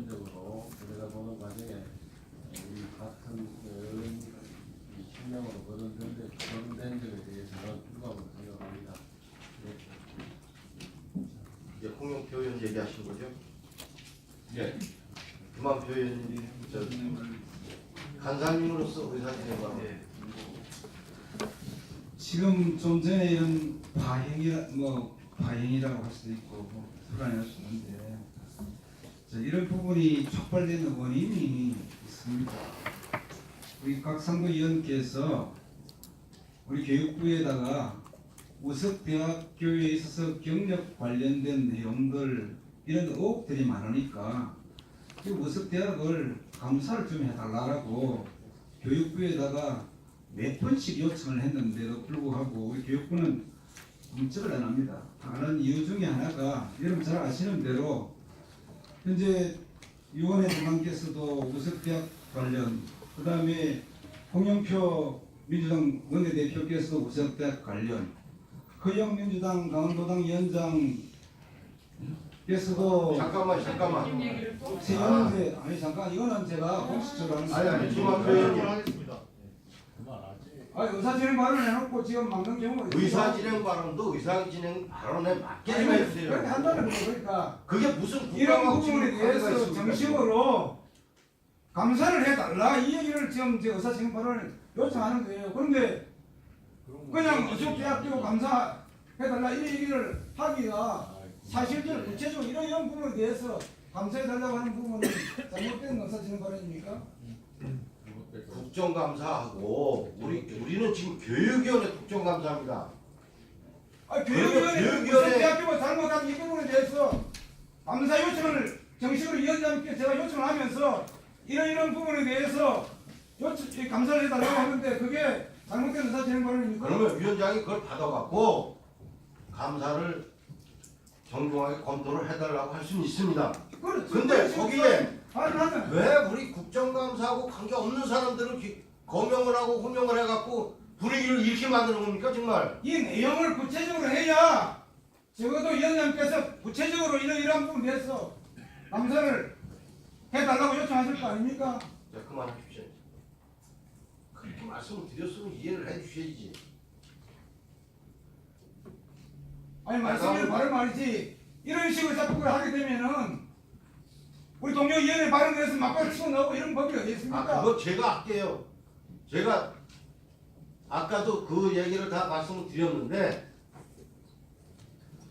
우선적으로 들여다보는 과정에 우리 같은 이 식량으로 거론된 데 거론된 점에 대해서는 불가하고 생각합니다. 네. 이제 홍영표 의원 얘기하신 거죠? 예. 그만 표현이 저 간사님으로서 의사 진행과 지금 좀 전에 이런 파행이 뭐 파행이라고 할 수도 있고 뭐 불안할 수 있는데 자, 이런 부분이 촉발되는 원인이 있습니다. 우리 곽상도 의원께서 우리 교육부에다가 우석 대학교에 있어서 경력 관련된 내용들 이런 의혹들이 많으니까 이 우석 대학을 감사를 좀 해달라고 교육부에다가 몇 번씩 요청을 했는데도 불구하고 우리 교육부는 문책을 안 합니다. 하는 이유 중에 하나가 여러분 잘 아시는 대로 현재 유원회 장관께서도 우석대학 관련 그 다음에 홍영표 민주당 원내대표께서도 우석대학 관련 허영 민주당 강원도당 위원장께서도 잠깐만 잠깐만 세웠는데 아니 잠깐 이거는 제가 공식적으로 하는 아니 아니. 그만 표현이 아니 의사진행 발언을 해놓고 지금 막는 경우가 의사 진행 발언도 의사 진행 발언에 맞게 좀 그렇게 해주세요. 한다는 거죠. 그러니까 그게 무슨 이런 국가가 부분에 대해서 정식으로 감사를 해달라 이 얘기를 지금 이제 의사진행 발언을 요청하는 거예요. 그런데 그냥 의족대학교 감사해달라 이 얘기를 하기가 사실적으로 구체적으로 이런 이런 부분에 대해서 감사해달라고 하는 부분은 잘못된 의사진행 발언입니까? 국정감사하고 우리 우리는 지금 교육위원회 국정감사입니다. 아 교육위원회 교육위원회- 무슨 대학교가 잘못한 이 부분에 대해서 감사 요청을 정식으로 위원장님께 제가 요청을 하면서 이런 이런 부분에 대해서 요청 이 감사를 해달라고 하는데 그게 잘못된 의사 진행 발언입니까? 그러면 위원장이 그걸 받아갖고 감사를 정중하게 검토를 해달라고 할 수는 있습니다. 그렇지. 근데 거기에 발언하면 왜 우리 국정감사하고 관계 없는 사람들을 기- 거명을 하고 호명을 해갖고 분위기를 이렇게 만드는 겁니까 정말? 이 내용을 구체적으로 해야 적어도 위원장님께서 구체적으로 이런 이러한 부분에 대해서 감사를 해달라고 요청하실 거 아닙니까? 자 그만하십시오. 그렇게 말씀을 드렸으면 이해를 해주셔야지. 아니 말씀을 바로 말이지 이런 식으로 자꾸 그걸 하게 되면은 우리 동료 위원회 발언에서 막바로 치고 나오고 이런 법이 어디 있습니까? 아 그거 제가 할게요. 제가 아까도 그 얘기를 다 말씀을 드렸는데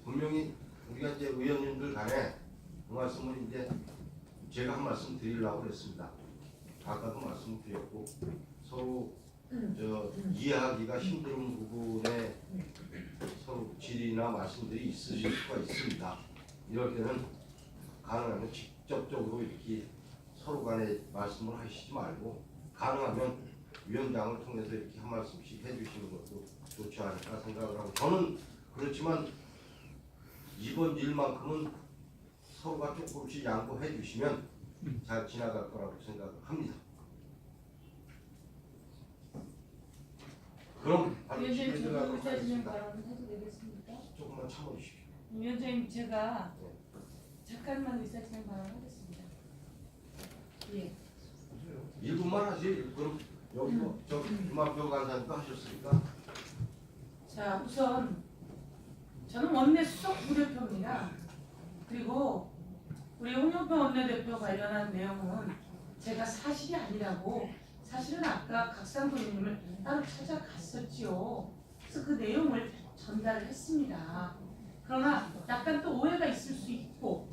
분명히 우리가 이제 의원님들 간에 그 말씀을 이제 제가 한 말씀 드리려고 그랬습니다. 아까도 말씀 드렸고 서로 저 이해하기가 힘든 부분에 서로 질의나 말씀들이 있으실 수가 있습니다. 이럴 때는 가능하면 직 접적으로 이렇게 서로 간에 말씀을 하시지 말고 가능하면 위원장을 통해서 이렇게 한 말씀씩 해주시는 것도 좋지 않을까 생각을 하고 저는 그렇지만 이번 일만큼은 서로가 조금씩 양보해 주시면 잘 지나갈 거라고 생각을 합니다. 그럼 바로 위원장님 집에 저도 하겠습니다. 발언을 해도 되겠습니까? 조금만 참아주십시오. 위원장님 제가 잠깐만 의사 진행 발언하겠습니다. 예. 1분만 하지. 그럼 여기 뭐, 저 김학표 간사님도 하셨으니까 자 우선 저는 원내 수석 부대표입니다. 그리고 우리 홍영표 원내대표 관련한 내용은 제가 사실이 아니라고 사실은 아까 각상도 의원님을 따로 찾아갔었지요. 그래서 그 내용을 전달을 했습니다. 그러나 약간 또 오해가 있을 수 있고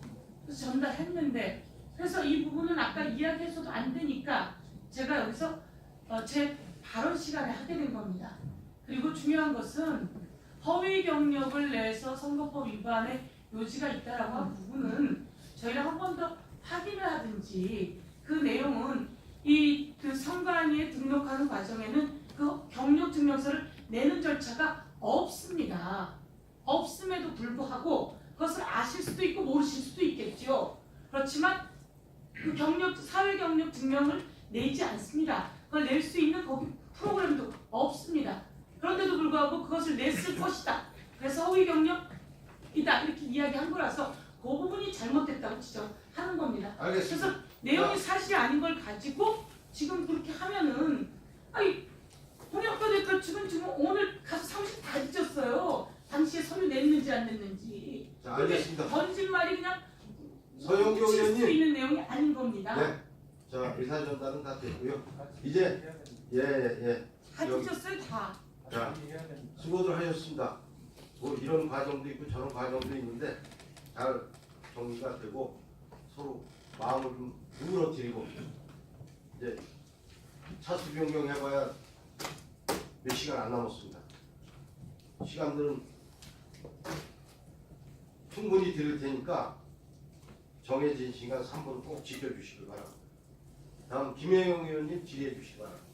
그래서 전달했는데 그래서 이 부분은 아까 이야기해서도 안 되니까 제가 여기서 어, 제 발언 시간에 하게 된 겁니다. 그리고 중요한 것은 허위 경력을 내서 선거법 위반의 요지가 있다라고 한 부분은 저희랑 한번 더 확인을 하든지 그 내용은 이 그 선관위에 등록하는 과정에는 그 경력 증명서를 내는 절차가 없습니다. 없음에도 불구하고 그것을 아실 수도 있고 모르실 수도 있겠죠. 그렇지만 그 경력 사회 경력 증명을 내지 않습니다. 그걸 낼 수 있는 거기 프로그램도 없습니다. 그런데도 불구하고 그것을 냈을 것이다. 그래서 허위 경력이다 이렇게 이야기한 거라서 그 부분이 잘못됐다고 지적하는 겁니다. 알겠습니다. 그래서 내용이 사실이 아닌 걸 가지고 지금 그렇게 하면은 아니 홍영표 대표 지금 지금 오늘 가서 사무실 다 뒤졌어요. 당시에 서류 냈는지 안 냈는지. 자, 알겠습니다. 거짓말이 그냥 서영교 묻힐 수 의원님. 있는 내용이 아닌 겁니다. 네. 자, 의사 전달은 다 됐고요. 이제 예, 예, 예. 뒤졌어요 다. 자, 수고들 하셨습니다. 뭐 이런 과정도 있고 저런 과정도 있는데 잘 정리가 되고 서로 마음을 좀 누그러뜨리고 이제 차수 변경 해봐야 몇 시간 안 남았습니다. 시간들은 충분히 드릴 테니까 정해진 시간 3분 꼭 지켜주시길 바랍니다. 다음 김혜영 의원님 질의해 주시기 바랍니다.